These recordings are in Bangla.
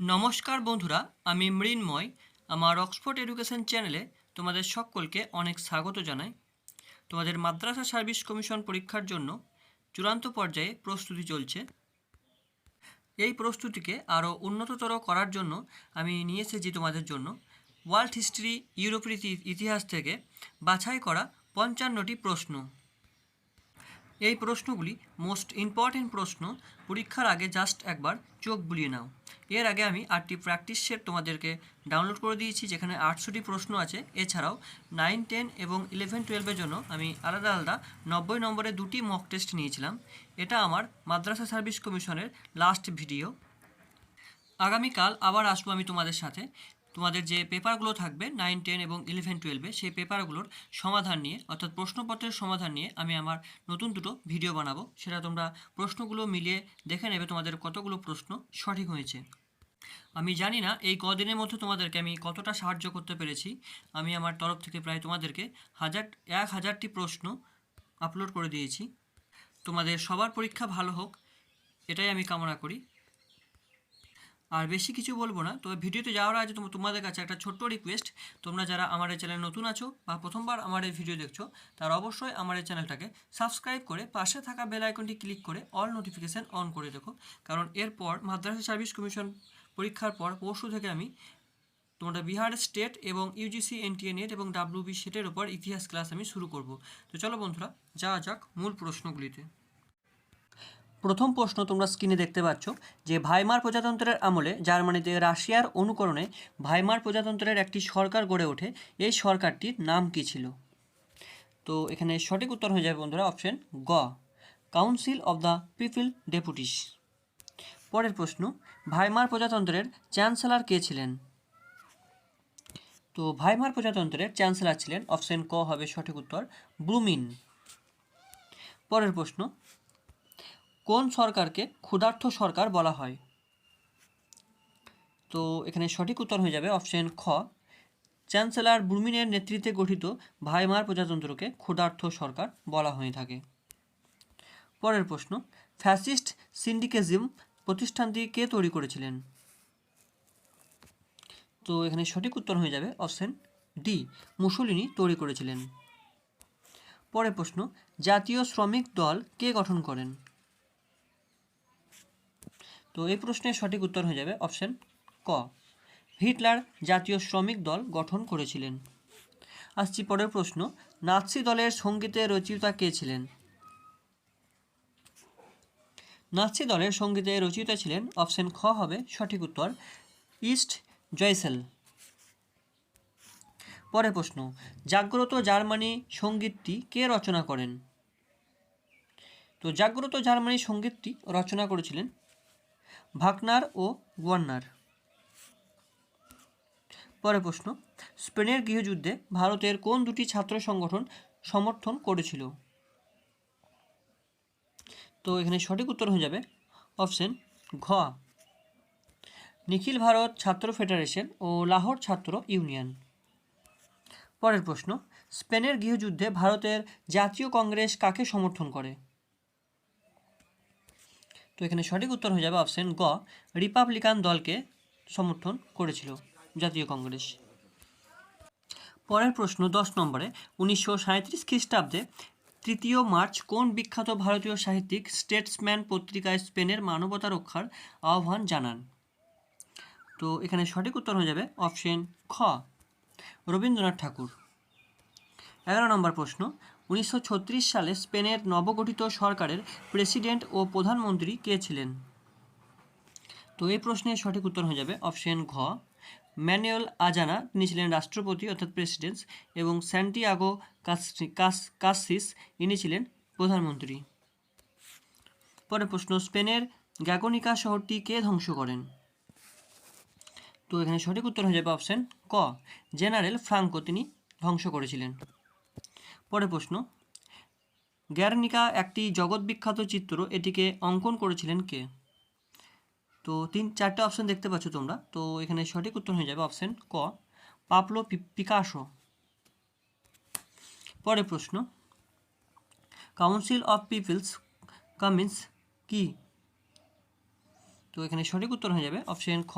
নমস্কার বন্ধুরা, আমি মৃন্ময়। আমার অক্সফোর্ড এডুকেশন চ্যানেলে তোমাদের সকলকে অনেক স্বাগত জানাই। তোমাদের মাদ্রাসা সার্ভিস কমিশন পরীক্ষার জন্য চূড়ান্ত পর্যায়ে প্রস্তুতি চলছে। এই প্রস্তুতিকে আরও উন্নততর করার জন্য আমি নিয়ে এসেছি তোমাদের জন্য ওয়ার্ল্ড হিস্ট্রি ইউরোপের ইতিহাস থেকে বাছাই করা পঞ্চান্নটি প্রশ্ন। এই প্রশ্নগুলি মোস্ট ইম্পর্টেন্ট প্রশ্ন। পরীক্ষার আগে জাস্ট একবার চোখ বুলিয়ে নাও। এর আগে আমি আটটি প্র্যাকটিস সেট তোমাদেরকে ডাউনলোড করে দিয়েছি, যেখানে আটশোটি প্রশ্ন আছে। এছাড়াও নাইন টেন এবং ইলেভেন টুয়েলভের জন্য আমি আলাদা আলাদা নব্বই নম্বরে দুটি মক টেস্ট নিয়েছিলাম। এটা আমার মাদ্রাসা সার্ভিস কমিশনের লাস্ট ভিডিও আগামীকাল আবার আসব আমি তোমাদের সাথে। তোমাদের যে পেপারগুলো থাকবে নাইন টেন এবং ইলেভেন টুয়েলভে সেই পেপারগুলোর সমাধান নিয়ে, অর্থাৎ প্রশ্নপত্রের সমাধান নিয়ে আমি আমার নতুন দুটো ভিডিও বানাবো। সেটা তোমরা প্রশ্নগুলো মিলিয়ে দেখে নেবে তোমাদের কতগুলো প্রশ্ন সঠিক হয়েছে। আমি জানি না এই কদিনের মধ্যে তোমাদেরকে আমি কতটা সাহায্য করতে পেরেছি। আমি আমার তরফ থেকে প্রায় তোমাদেরকে হাজার, এক হাজারটি প্রশ্ন আপলোড করে দিয়েছি। তোমাদের সবার পরীক্ষা ভালো হোক, এটাই আমি কামনা করি। আর বেশি কিছু বলব না। তবে ভিডিওতে যাওয়ার আগে তোম- তোমাদের কাছে একটা ছোট্ট রিকোয়েস্ট তোমরা যারা আমার এই চ্যানেল নতুন আছো বা প্রথমবার আমার এই ভিডিও দেখছ, তারা অবশ্যই আমার এই চ্যানেলটাকে সাবস্ক্রাইব করে পাশে থাকা বেল আইকনটি ক্লিক করে অল নোটিফিকেশান অন করে দেখো কারণ এরপর মাদ্রাসা সার্ভিস কমিশন পরীক্ষার পর পরশু থেকে আমি তোমরা বিহার স্টেট এবং ইউজিসি এনটিএ নেট এবং ডাব্লিউবি সেটের ওপর ইতিহাস ক্লাস আমি শুরু করব। তো চলো বন্ধুরা, যাওয়া যাক মূল প্রশ্নগুলিতে। প্রথম প্রশ্ন তোমরা স্ক্রিনে দেখতে পাচ্ছ যে ভাইমার প্রজাতন্ত্রের আমলে জার্মানিতে রাশিয়ার অনুকরণে ভাইমার প্রজাতন্ত্রের একটি সরকার গড়ে ওঠে। এই সরকারটির নাম কী ছিল? তো এখানে সঠিক উত্তর হয়ে যাবে বন্ধুরা অপশন গ, council of the people deputies. পরের প্রশ্ন, ভাইমার প্রজাতন্ত্রের চ্যান্সেলর কে ছিলেন? তো ভাইমার প্রজাতন্ত্রের চ্যান্সেলর ছিলেন অপশন ক হবে সঠিক উত্তর ব্লুমিন। পরের প্রশ্ন কোন সরকারকে ক্ষুধার্থ সরকার বলা হয়? তো এখানে সঠিক উত্তর হয়ে যাবে অপশন খ। চ্যান্সেলর ব্রুমিনের নেতৃত্বে গঠিত ভাইমার প্রজাতন্ত্রকে ক্ষুধার্থ সরকার বলা হয়ে থাকে। পরের প্রশ্ন, ফ্যাসিস্ট সিন্ডিকেজম প্রতিষ্ঠানটি কে তৈরি করেছিলেন? তো এখানে সঠিক উত্তর হয়ে যাবে অপশন ডি, মুসলিনি তৈরি করেছিলেন। পরের প্রশ্ন, জাতীয় শ্রমিক দল কে গঠন করেন? তো এই প্রশ্নের সঠিক উত্তর হয়ে যাবে অপশন ক। হিটলার জাতীয় শ্রমিক দল গঠন করেছিলেন। আসছি পরের প্রশ্ন, নাৎসি দলের সঙ্গীতের রচয়িতা কে ছিলেন? নাৎসি দলের সঙ্গীতের রচয়িতা ছিলেন, অপশন খ হবে সঠিক উত্তর, ইস্ট জয়সেল। পরের প্রশ্ন, জাগ্রত জার্মানি সঙ্গীতটি কে রচনা করেন? তো জাগ্রত জার্মানি সঙ্গীতটি রচনা করেছিলেন ভাকনার ও গুয়ান্নার পরের প্রশ্ন, স্পেনের গৃহযুদ্ধে ভারতের কোন দুটি ছাত্র সংগঠন সমর্থন করেছিল? তো এখানে সঠিক উত্তর হয়ে যাবে অপশন ঘ। নিখিল ভারত ছাত্র ফেডারেশন ও লাহোর ছাত্র ইউনিয়ন। পরের প্রশ্ন, স্পেনের গৃহযুদ্ধে ভারতের জাতীয় কংগ্রেস কাকে সমর্থন করে? তো এখানে সঠিক উত্তর হয়ে যাবে অপশন গ রিপাবলিকান দলকে সমর্থন করেছিল জাতীয় কংগ্রেস। পরের প্রশ্ন দশ নম্বরে, উনিশশো সাঁত্রিশ খ্রিস্টাব্দে তৃতীয় মার্চ কোন বিখ্যাত ভারতীয় সাহিত্যিক স্টেটসম্যান পত্রিকায় স্পেনের মানবতা রক্ষার আহ্বান জানান? তো এখানে সঠিক উত্তর হয়ে যাবে অপশন খ, রবীন্দ্রনাথ ঠাকুর। এগারো নম্বর প্রশ্ন উনিশশো ছত্রিশ সালে স্পেনের নবগঠিত সরকারের প্রেসিডেন্ট ও প্রধানমন্ত্রী কে ছিলেন? তো এই প্রশ্নের সঠিক উত্তর হয়ে যাবে অপশন ঘ। ম্যানুয়েল আজানা, তিনি ছিলেন রাষ্ট্রপতি অর্থাৎ প্রেসিডেন্ট এবং স্যান্টিয়াগো কাস- কাস- কাসিস, ইনি ছিলেন প্রধানমন্ত্রী। পরের প্রশ্ন, স্পেনের গ্যাগোনিকা শহরটি কে ধ্বংস করেন? তো এখানে সঠিক উত্তর হয়ে যাবে অপশন ক। জেনারেল ফ্রাঙ্কো, তিনি ধ্বংস করেছিলেন। পরের প্রশ্ন। গ্যারনিকা একটি জগৎ বিখ্যাত চিত্র এটিকে অঙ্কন করেছিলেন কে? তো তিন, চারটে অপশন দেখতে পাচ্ছ তোমরা। তো এখানে সঠিক উত্তর হয়ে যাবে অপশন ক, পাপলো পিকাসো। পরের প্রশ্ন, কাউন্সিল অফ পিপলস কামিন্স কি? তো এখানে সঠিক উত্তর হয়ে যাবে অপশন খ,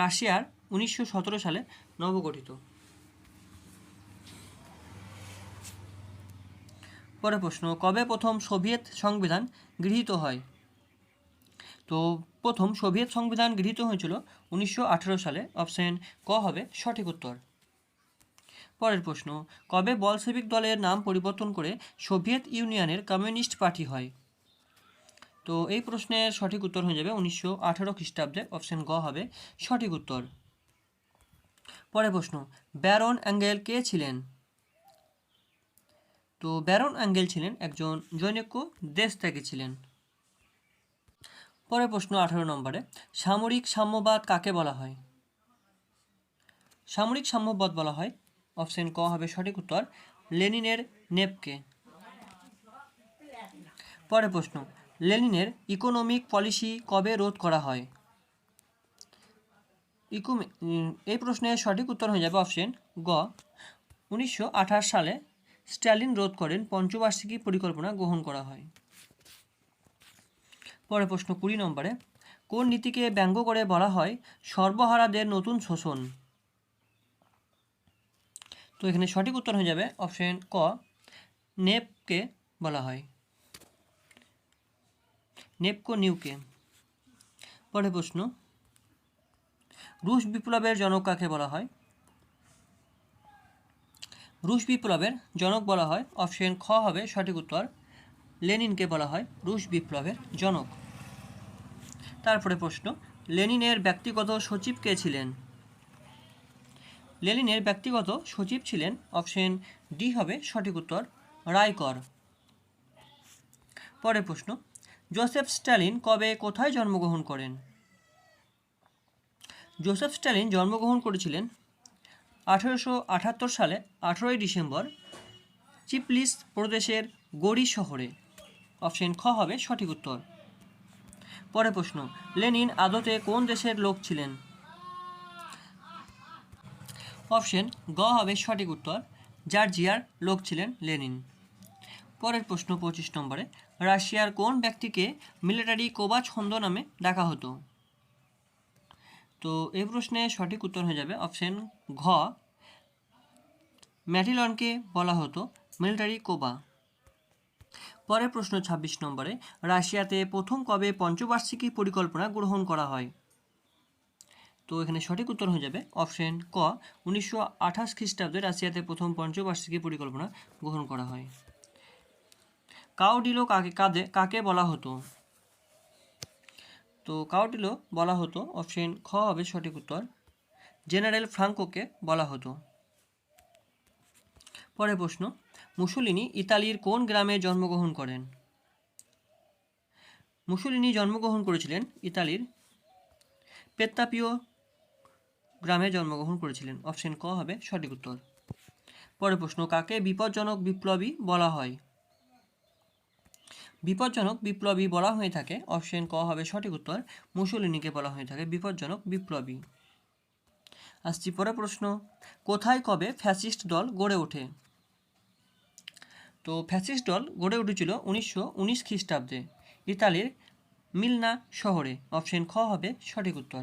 রাশিয়ার উনিশশো সতেরো সালে নবগঠিত। পরে প্রশ্ন, কবে প্রথম সোভিয়েত সংবিধান গৃহীত হয়? তো প্রথম সোভিয়েত সংবিধান গৃহীত হয়েছিল উনিশশো আঠেরো সালে। অপশন, ক হবে সঠিক উত্তর। পরের প্রশ্ন, কবে বলসেবিক দলের নাম পরিবর্তন করে সোভিয়েত ইউনিয়নের কমিউনিস্ট পার্টি হয়? তো এই প্রশ্নের সঠিক উত্তর হয়ে যাবে উনিশশো আঠেরো খ্রিস্টাব্দে। অপশন, গ হবে সঠিক উত্তর। পরের প্রশ্ন, ব্যারন অ্যাঙ্গেল কে ছিলেন? তো ব্যারন অ্যাঙ্গেল ছিলেন একজন জৈনজ্ঞ দেশত্যাগী ছিলেন। পরের প্রশ্ন আঠারো নম্বরে, সামরিক সাম্যবাদ কাকে বলা হয়? সামরিক সাম্যবাদ বলা হয়, অপশন ক হবে সঠিক উত্তর, লেনিনের নেপকে। পরের প্রশ্ন, লেনিনের ইকোনমিক পলিসি কবে রোধ করা হয়? ইকোমি এই প্রশ্নের সঠিক উত্তর হয়ে যাবে অপশন গ, উনিশশো আঠাশ সালে স্ট্যালিন রোধ করেন, পঞ্চবার্ষিকী পরিকল্পনা গ্রহণ করা হয়। পরে প্রশ্ন, কুড়ি নম্বরে, কোন নীতিকে ব্যঙ্গ করে বলা হয়? সর্বহারাদের নতুন শোষণ। তো এখানে সঠিক উত্তর হয়ে যাবে অপশন ক, নেপকে বলা হয়। নেপকো নিউকে। পরে প্রশ্ন, রুশ বিপ্লবের জনক কাকে বলা হয়? রুশ বিপ্লবের জনক বলা হয়। অপশন খ হবে সঠিক উত্তর। লেনিনকে বলা হয় রুশ বিপ্লবের জনক। তারপরে প্রশ্ন, লেনিনের ব্যক্তিগত সচিব কে ছিলেন? লেনিনের ব্যক্তিগত সচিব ছিলেন অপশন ডি হবে সঠিক উত্তর রায়কর পরের প্রশ্ন, জোসেফ স্ট্যালিন কবে কোথায় জন্মগ্রহণ করেন? জোসেফ স্ট্যালিন জন্মগ্রহণ করেছিলেন আঠেরোশো আটাত্তর সালে আঠেরোই ডিসেম্বর চিপলিস প্রদেশের গড়ি শহরে অপশন খ হবে সঠিক উত্তর। পরের প্রশ্ন, লেনিন আদতে কোন দেশের লোক ছিলেন? অপশন গ হবে সঠিক উত্তর, জর্জিয়ার লোক ছিলেন লেনিন। পরের প্রশ্ন পঁচিশ নম্বরে, রাশিয়ার কোন ব্যক্তিকে মিলিটারি কোবা ছন্দ নামে ডাকা হতো? তো এই প্রশ্নে সঠিক উত্তর হয়ে যাবে অপশন ঘ। ম্যাটিলনকে বলা হতো মিলিটারি কোবা। পরের প্রশ্ন ২৬ নম্বরে, রাশিয়াতে প্রথম কবে পঞ্চবার্ষিকী পরিকল্পনা গ্রহণ করা হয়? তো এখানে সঠিক উত্তর হয়ে যাবে অপশন ক। উনিশশো আঠাশ খ্রিস্টাব্দে রাশিয়াতে প্রথম পঞ্চবার্ষিকী পরিকল্পনা গ্রহণ করা হয়। কাউডিলো কাকে, কাদে, কাকে বলা হতো? তো কাউডিলো বলা হতো, অপশন খ হবে সঠিক উত্তর। জেনারেল ফ্রাঙ্কোকে বলা হতো। পরের প্রশ্ন, মুসুলিনি ইতালির কোন গ্রামে জন্মগ্রহণ করেন? মুসুলিনি জন্মগ্রহণ করেছিলেন ইতালির পেত্তাপিও গ্রামে জন্মগ্রহণ করেছিলেন। অপশন ক হবে সঠিক উত্তর। পরের প্রশ্ন, কাকে বিপজ্জনক বিপ্লবী বলা হয়? বিপজ্জনক বিপ্লবী বলা হয়ে থাকে। অপশন ক হবে সঠিক উত্তর মুসুলিনিকে বলা হয়ে থাকে বিপজ্জনক বিপ্লবী। আসছি পরে প্রশ্ন, কোথায়, কবে ফ্যাসিস্ট দল গড়ে ওঠে? তো ফ্যাসিস্ট দল গড়ে উঠেছিল উনিশশো উনিশ খ্রিস্টাব্দে, ইতালির মিলনা শহরে। অপশন খ হবে সঠিক উত্তর।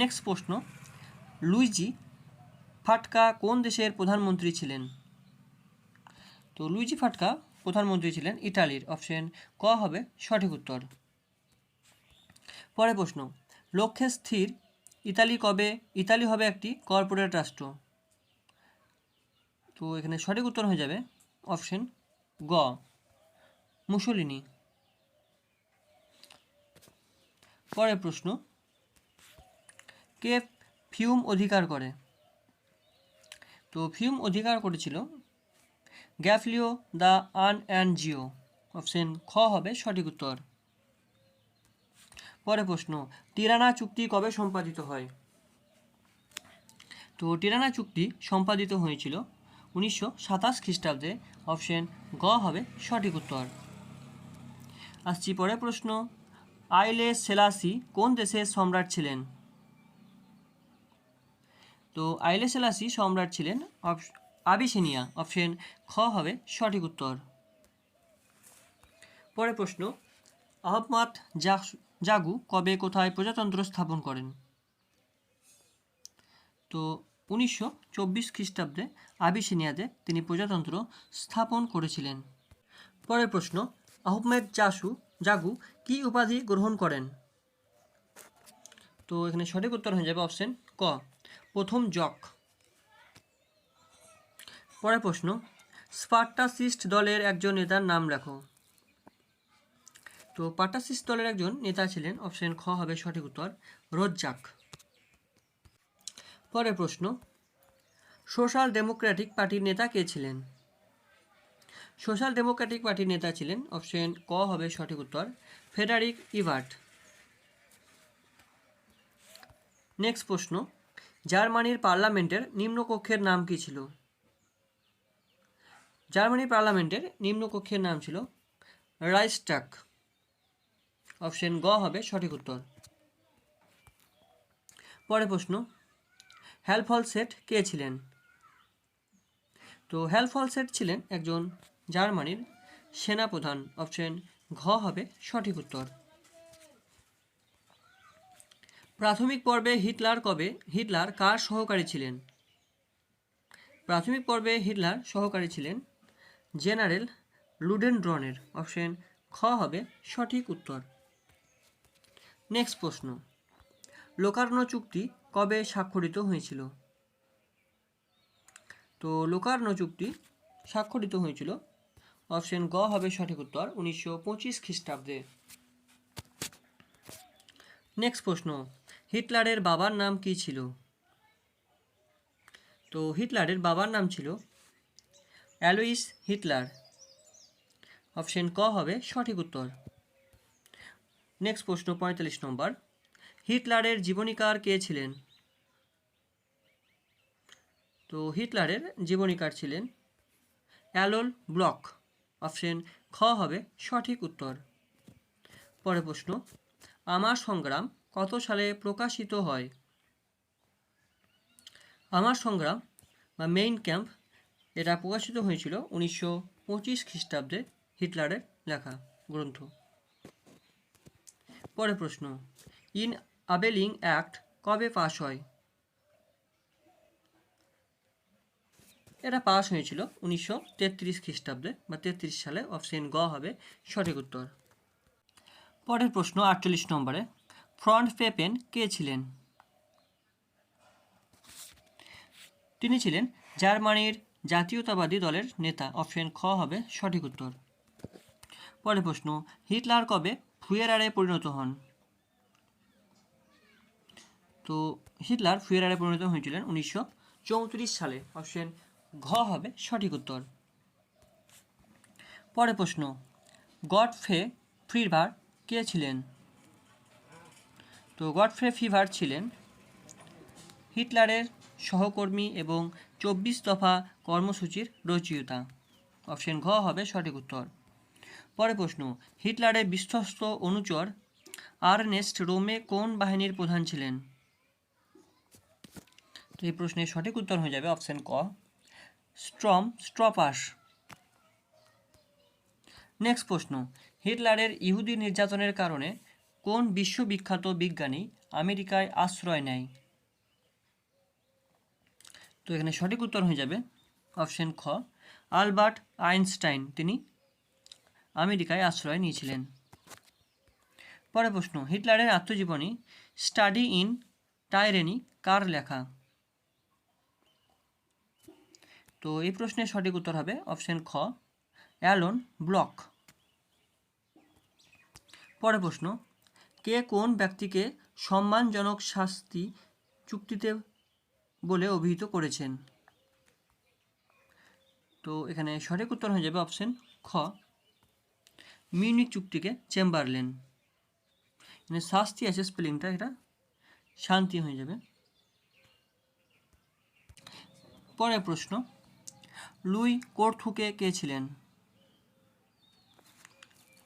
নেক্সট প্রশ্ন, লুইজি ফাটকা কোন দেশের প্রধানমন্ত্রী ছিলেন? তো লুইজি ফাটকা প্রধানমন্ত্রী ছিলেন ইটালির। অপশন ক হবে সঠিক উত্তর। পরের প্রশ্ন, লক্ষ্যে স্থির ইতালি কবে, ইতালি হবে একটি কর্পোরেট রাষ্ট্র? তো এখানে সঠিক উত্তর হয়ে যাবে অপশন গ, মুসলিনি। পরের প্রশ্ন, কে ফিউম অধিকার করে? তো ফিউম অধিকার করেছিল গ্যাফলিও দ্য আন অ্যান্ড জিও অপশন খ হবে সঠিক উত্তর। পরের প্রশ্ন, টিরানা চুক্তি কবে সম্পাদিত হয়? তো টিরানা চুক্তি সম্পাদিত হয়েছিল উনিশশো সাতাশ খ্রিস্টাব্দে। অপশন গ হবে সঠিক উত্তর। আসছি পরের প্রশ্ন, আইলে সেলাসি কোন দেশের সম্রাট ছিলেন? তো আইলে সেলাসি সম্রাট ছিলেন আবিসিনিয়া, অপশন খ হবে সঠিক উত্তর। পরের প্রশ্ন, আহমদ জাগু কবে কোথায় প্রজাতন্ত্র স্থাপন করেন? তো উনিশশো চব্বিশ খ্রিস্টাব্দে আবিসিনিয়াতে তিনি প্রজাতন্ত্র স্থাপন করেছিলেন। পরের প্রশ্ন, আহমেদ জাসু, জাগু কি উপাধি গ্রহণ করেন? তো এখানে সঠিক উত্তর হয়ে যাবে অপশন ক, প্রথম জক। পরের প্রশ্ন, স্পার্টাসিস্ট দলের একজন নেতার নাম লেখো তো পার্টাসিস্ট দলের একজন নেতা ছিলেন, অপশন খ হবে সঠিক উত্তর, রোজ্জাক। পরের প্রশ্ন, সোশ্যাল ডেমোক্রেটিক পার্টির নেতা কে ছিলেন? সোশ্যাল ডেমোক্রেটিক পার্টির নেতা ছিলেন, অপশন ক হবে সঠিক উত্তর, ফেডারিক ইভার্ট। নেক্সট প্রশ্ন, জার্মানির পার্লামেন্টের নিম্নকক্ষের নাম কী ছিল? জার্মানির পার্লামেন্টের নিম্নকক্ষের নাম ছিল রাইস্টাক। অপশন গ হবে সঠিক উত্তর। পরের প্রশ্ন, হেলফলসেট কে ছিলেন? তো হেলফলসেট ছিলেন একজন জার্মানির সেনাপ্রধান। অপশন ঘ হবে সঠিক উত্তর। প্রাথমিক পর্বে হিটলার কবে, হিটলার কার সহকারী ছিলেন? প্রাথমিক পর্বে হিটলার সহকারী ছিলেন জেনারেল লুডেনড্রনের অপশন খ হবে সঠিক উত্তর। নেক্সট প্রশ্ন। লোকার্নো চুক্তি কবে স্বাক্ষরিত হয়েছিল? তো লোকার্নো চুক্তি স্বাক্ষরিত হয়েছিল। অপশন গ হবে সঠিক উত্তর উনিশশো পঁচিশ খ্রিস্টাব্দে। নেক্সট প্রশ্ন। হিটলারের বাবার নাম কি ছিল? তো হিটলারের বাবার নাম ছিল অ্যালোইস হিটলার। অপশন ক হবে সঠিক উত্তর। নেক্সট প্রশ্ন, পঁয়তাল্লিশ নম্বর। হিটলারের জীবনীকার কে ছিলেন? তো হিটলারের জীবনীকার ছিলেন অ্যালোল ব্লক। অপশন খ হবে সঠিক উত্তর। পরের প্রশ্ন, আমার সংগ্রাম কত সালে প্রকাশিত হয়? আমার সংগ্রাম বা মেইন ক্যাম্প এটা প্রকাশিত হয়েছিল উনিশশো পঁচিশ খ্রিস্টাব্দে হিটলারের লেখা গ্রন্থ। পরের প্রশ্ন, ইন আবেলিং অ্যাক্ট কবে পাশ হয়? এটা পাস হয়েছিল উনিশশো তেত্রিশ খ্রিস্টাব্দে বা তেত্রিশ সালে অপশন গ হবে সঠিক উত্তর। পরের প্রশ্ন, আটচল্লিশ নম্বরে, ফ্রন্ট পেপেন কে ছিলেন? তিনি ছিলেন জার্মানির জাতীয়তাবাদী দলের নেতা। অপশন খ হবে সঠিক উত্তর। পরের প্রশ্ন, হিটলার কবে ফুয়েরারে পরিণত হন? তো হিটলার ফুয়েরারে পরিণত হয়েছিলেন উনিশশো চৌত্রিশ সালে। অপশন ঘ হবে সঠিক উত্তর। পরের প্রশ্ন, গডফে ফ্রিভার কে ছিলেন? তো গডফ্রে ফিভার ছিলেন হিটলারের সহকর্মী এবং চব্বিশ দফা কর্মসূচির রচয়িতা। অপশন ঘ হবে সঠিক উত্তর। পরে প্রশ্ন, হিটলারের বিশ্বস্ত অনুচর আর্নেস্ট রোমে কোন বাহিনীর প্রধান ছিলেন? তো এই প্রশ্নের সঠিক উত্তর হয়ে যাবে অপশন ক। স্ট্রম, স্ট্রপাস। নেক্সট প্রশ্ন, হিটলারের ইহুদি নির্যাতনের কারণে কোন বিশ্ববিখ্যাত বিজ্ঞানী আমেরিকায় আশ্রয় নেয়? তো এখানে সঠিক উত্তর হয়ে যাবে অপশন খ। আলবার্ট আইনস্টাইন, তিনি আমেরিকায় আশ্রয় নিয়েছিলেন। পরের প্রশ্ন, হিটলারের আত্মজীবনী স্টাডি ইন টাইরেনি কার লেখা? তো এই প্রশ্নের সঠিক উত্তর হবে অপশন খ, অ্যালন ব্লক। পরের প্রশ্ন, কে কোন ব্যক্তিকে সম্মানজনক শাস্তি চুক্তিতে বলে অভিহিত করেছেন। তো এখানে সঠিক উত্তর হয়ে যাবে অপশন খ। মিউনিক চুক্তিকে চেম্বারলেন মানে শাস্তি আছে স্পেলিংটা, এটা শান্তি হয়ে যাবে। পরের প্রশ্ন, লুই কোর্থুকে কে ছিলেন?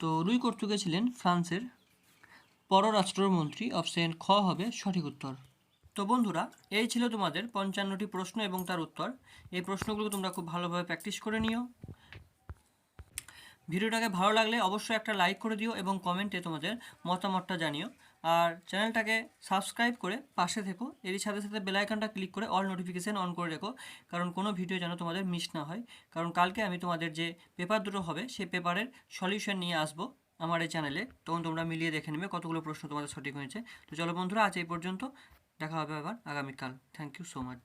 তো লুই কোর্থুকে ছিলেন ফ্রান্সের পররাষ্ট্রমন্ত্রী অপশন খ হবে সঠিক উত্তর। তো বন্ধুরা, এই ছিল তোমাদের পঞ্চান্নটি প্রশ্ন এবং তার উত্তর। এই প্রশ্নগুলো তোমরা খুব ভালোভাবে প্র্যাকটিস করে নিও। ভিডিওটাকে ভালো লাগলে অবশ্যই একটা লাইক করে দিও এবং কমেন্টে তোমাদের মতামতটা জানিও। আর চ্যানেলটাকে সাবস্ক্রাইব করে পাশে থেকো। এরই সাথে সাথে বেল আইকনটা ক্লিক করে অল নোটিফিকেশান অন করে রেখো, কারণ কোনো ভিডিও যেন তোমাদের মিস না হয়। কারণ কালকে আমি তোমাদের যে পেপার দুটো হবে, সেই পেপারের সলিউশন নিয়ে আসব আমার এই চ্যানেলে। তখন তোমরা মিলিয়ে দেখে নেবে কতগুলো প্রশ্ন তোমাদের সঠিক হয়েছে। তো চলো বন্ধুরা, আজ এই পর্যন্ত। দেখা হবে আবার আগামীকাল। Thank you so much